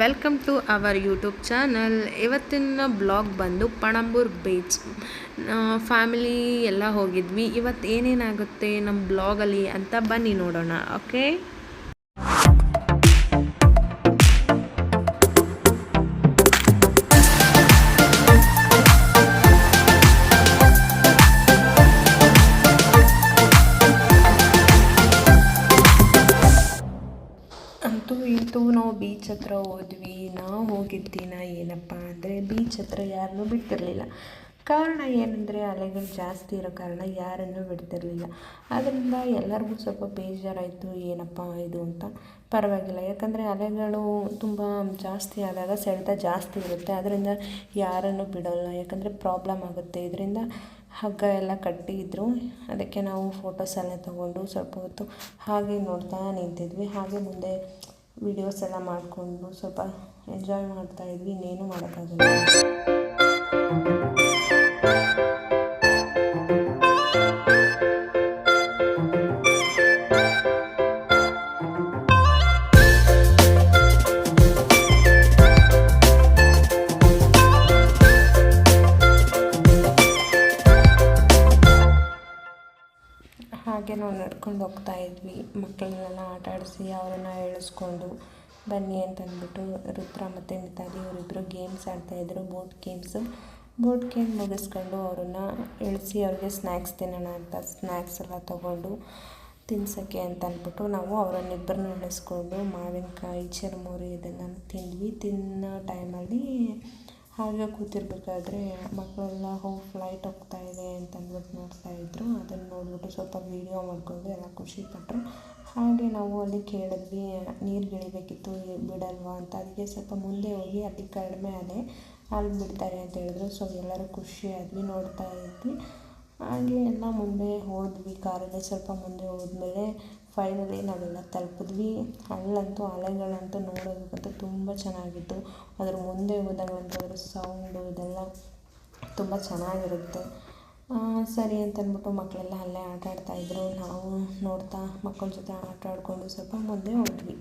Welcome to our YouTube channel ಇವತ್ತಿನ blog ಬಂದು Panambur beach family ಎಲ್ಲ ಹೋಗಿದ್ವಿ. ಇವತ್ತು ಏನೇನಾಗುತ್ತೆ ನಮ್ಮ ಬ್ಲಾಗಲ್ಲಿ ಅಂತ ಬನ್ನಿ ನೋಡೋಣ ಓಕೆ ಅಂತೂ ಇಂತೂ ನಾವು ಬೀಚ್ ಹತ್ರ ಹೋದ್ವಿ. ನಾವು ಹೋಗಿದ್ದ ದಿನ ಏನಪ್ಪ ಅಂದರೆ ಬೀಚ್ ಹತ್ರ ಯಾರನ್ನೂ ಬಿಡ್ತಿರಲಿಲ್ಲ. ಕಾರಣ ಏನಂದರೆ ಅಲೆಗಳು ಜಾಸ್ತಿ ಇರೋ ಕಾರಣ ಯಾರನ್ನೂ ಬಿಡ್ತಿರಲಿಲ್ಲ. ಆದ್ದರಿಂದ ಎಲ್ಲರಿಗೂ ಸ್ವಲ್ಪ ಬೇಜಾರಾಯಿತು. ಏನಪ್ಪ ಇದು ಅಂತ. ಪರವಾಗಿಲ್ಲ. ಯಾಕಂದರೆ ಅಲೆಗಳು ತುಂಬ ಜಾಸ್ತಿ ಆದಾಗ ಸೆಳೆತ ಜಾಸ್ತಿ ಇರುತ್ತೆ. ಅದರಿಂದ ಯಾರನ್ನು ಬಿಡೋಲ್ಲ. ಯಾಕಂದರೆ ಪ್ರಾಬ್ಲಮ್ ಆಗುತ್ತೆ. ಇದರಿಂದ ಹಗ್ಗ ಎಲ್ಲ ಕಟ್ಟಿದ್ರು ಅದಕ್ಕೆ ನಾವು ಫೋಟೋಸ್ ಎಲ್ಲ ತೊಗೊಂಡು ಸ್ವಲ್ಪ ಹೊತ್ತು ಹಾಗೆ ನೋಡ್ತಾ ನಿಂತಿದ್ವಿ. ಹಾಗೆ ಮುಂದೆ ವಿಡಿಯೋಸ್ ಎಲ್ಲ ಮಾಡಿಕೊಂಡು ಸ್ವಲ್ಪ ಎಂಜಾಯ್ ಮಾಡ್ತಾ ಇದ್ವಿ. ಇನ್ನೇನು ಮಾಡೋಕ್ಕಾಗಲ್ಲ. ಹಾಗೆ ನಾವು ನಡ್ಕೊಂಡು ಹೋಗ್ತಾ ಇದ್ವಿ. ಮಕ್ಕಳನ್ನೆಲ್ಲ ಆಟ ಆಡಿಸಿ ಅವರನ್ನು ಎಳಿಸ್ಕೊಂಡು ಬನ್ನಿ ಅಂತಂದ್ಬಿಟ್ಟು ರುದ್ರ ಮತ್ತು ಮಿತಾಲಿ ಅವರಿಬ್ಬರು ಗೇಮ್ಸ್ ಆಡ್ತಾಯಿದ್ರು ಬೋಟ್ ಗೇಮ್ಸು ಬೋಟ್ ಗೇಮ್ ಮುಗಿಸ್ಕೊಂಡು ಅವರನ್ನು ಇಳಿಸಿ ಅವ್ರಿಗೆ ಸ್ನ್ಯಾಕ್ಸ್ ತಿನ್ನೋಣ ಅಂತ ಸ್ನ್ಯಾಕ್ಸ್ ಎಲ್ಲ ತೊಗೊಂಡು ತಿನ್ಸೋಕ್ಕೆ ಅಂತ ಅಂದ್ಬಿಟ್ಟು ನಾವು ಅವರನ್ನಿಬ್ಬರನ್ನ ಇಳಿಸ್ಕೊಂಡು ಮಾವಿನಕಾಯಿ, ಚುರುಮುರಿ ಇದೆಲ್ಲ ತಿಂದ್ವಿ. ತಿನ್ನೋ ಟೈಮಲ್ಲಿ ಹಾಗೆ ಕೂತಿರ್ಬೇಕಾದ್ರೆ ಮಕ್ಕಳೆಲ್ಲ ಹೋಗಿ ಫ್ಲೈಟ್ ಹೋಗ್ತಾ ಇದೆ ಅಂತ ಅಂದ್ಬಿಟ್ಟು ನೋಡ್ತಾ ಇದ್ರು. ಅದನ್ನು ನೋಡಿಬಿಟ್ಟು ಸ್ವಲ್ಪ ವೀಡಿಯೋ ಮಾಡಿಕೊಂಡು ಎಲ್ಲ ಖುಷಿಪಟ್ಟರು ಹಾಗೆ ನಾವು ಅಲ್ಲಿ ಕೇಳಿದ್ವಿ, ನೀರು ಗಿಳಿಬೇಕಿತ್ತು ಬಿಡಲ್ವಾ? ಅಂತ. ಅದಕ್ಕೆ ಸ್ವಲ್ಪ ಮುಂದೆ ಹೋಗಿ ಅಲ್ಲಿ ಕಡಿಮೆ ಅಲೆ ಅಲ್ಲಿ ಬಿಡ್ತಾರೆ ಅಂತ ಹೇಳಿದ್ರು. ಸೊ ಎಲ್ಲರೂ ಖುಷಿ ನೋಡ್ತಾ ಇದ್ವಿ. ಹಾಗೆ ಎಲ್ಲ ಮುಂದೆ ಹೋದ್ವಿ ಕಾರಲ್ಲಿ ಸ್ವಲ್ಪ ಮುಂದೆ ಹೋದ್ಮೇಲೆ ಫೈನಲಿ ನಾವೆಲ್ಲ ತಲುಪಿದ್ವಿ. ಅಲ್ಲಂತೂ ಅಲೆಗಳಂತೂ ನೋಡೋದಕ್ಕಂತೂ ತುಂಬ ಚೆನ್ನಾಗಿತ್ತು. ಅದ್ರ ಮುಂದೆ ಹೋದಾಗಂತೂ ಅದರ ಸೌಂಡು ಇದೆಲ್ಲ ತುಂಬ ಚೆನ್ನಾಗಿರುತ್ತೆ. ಸರಿ ಅಂತ ಅಂದ್ಬಿಟ್ಟು ಮಕ್ಕಳೆಲ್ಲ ಅಲ್ಲೇ ಆಟ ಆಡ್ತಾಯಿದ್ರು ನಾವು ನೋಡ್ತಾ ಮಕ್ಕಳ ಜೊತೆ ಆಟ ಆಡಿಕೊಂಡು ಸ್ವಲ್ಪ ಮುಂದೆ ಹೋದ್ವಿ.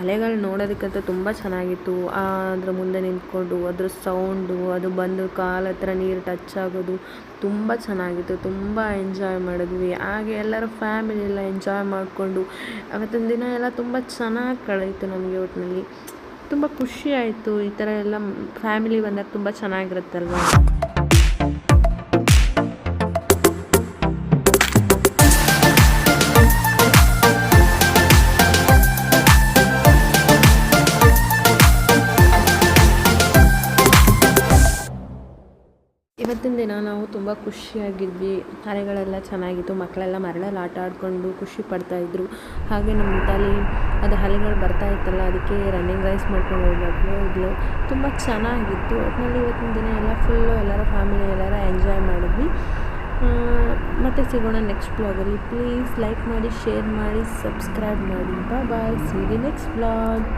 ಅಲೆಗಳು ನೋಡೋದಕ್ಕಂತೂ ತುಂಬ ಚೆನ್ನಾಗಿತ್ತು. ಅದ್ರ ಮುಂದೆ ನಿಂತ್ಕೊಂಡು, ಅದ್ರ ಸೌಂಡು ಅದು ಬಂದು ಕಾಲ ಹತ್ರ ನೀರು ಟಚ್ ಆಗೋದು ತುಂಬ ಚೆನ್ನಾಗಿತ್ತು. ತುಂಬ ಎಂಜಾಯ್ ಮಾಡಿದ್ವಿ. ಹಾಗೆ ಎಲ್ಲರೂ ಫ್ಯಾಮಿಲಿ ಎಲ್ಲ ಎಂಜಾಯ್ ಮಾಡಿಕೊಂಡು, ಅವತ್ತಿನ ದಿನ ಎಲ್ಲ ತುಂಬ ಚೆನ್ನಾಗಿ ಕಳೀತು ನಮಗೆ ಒಟ್ಟಿನಲ್ಲಿ ತುಂಬ ಖುಷಿ ಆಯಿತು. ಈ ಥರ ಎಲ್ಲ ಫ್ಯಾಮಿಲಿ ಬಂದಾಗ ತುಂಬ ಚೆನ್ನಾಗಿರುತ್ತಲ್ವ? ಇವತ್ತಿನ ದಿನ ನಾವು ತುಂಬ ಖುಷಿಯಾಗಿದ್ವಿ. ಅಲೆಗಳೆಲ್ಲ ಚೆನ್ನಾಗಿತ್ತು, ಮಕ್ಕಳೆಲ್ಲ ಮರಳಲ್ಲಿ ಆಟ ಆಡಿಕೊಂಡು ಖುಷಿ ಪಡ್ತಾಯಿದ್ರು ಹಾಗೆ ನಮ್ಮ ತಲೆ, ಅದು ಹಲೆಗಳು ಬರ್ತಾ ಇತ್ತಲ್ಲ, ಅದಕ್ಕೆ ರನ್ನಿಂಗ್ ರೈಸ್ ಮಾಡ್ಕೊಂಡು ಹೋಗ್ಬೇಕು ಇದ್ಲು. ತುಂಬ ಚೆನ್ನಾಗಿತ್ತು. ಒಟ್ಟಿನಲ್ಲಿ ಇವತ್ತಿನ ದಿನ ಎಲ್ಲ ಫುಲ್ಲು ಎಲ್ಲರ ಫ್ಯಾಮಿಲಿ ಎಲ್ಲರ ಎಂಜಾಯ್ ಮಾಡಿದ್ವಿ. ಮತ್ತೆ ಸಿಗೋಣ ನೆಕ್ಸ್ಟ್ ಬ್ಲಾಗಲ್ಲಿ ಪ್ಲೀಸ್ ಲೈಕ್ ಮಾಡಿ ಶೇರ್ ಮಾಡಿ ಸಬ್ಸ್ಕ್ರೈಬ್ ಮಾಡಿ. Bye see the next blog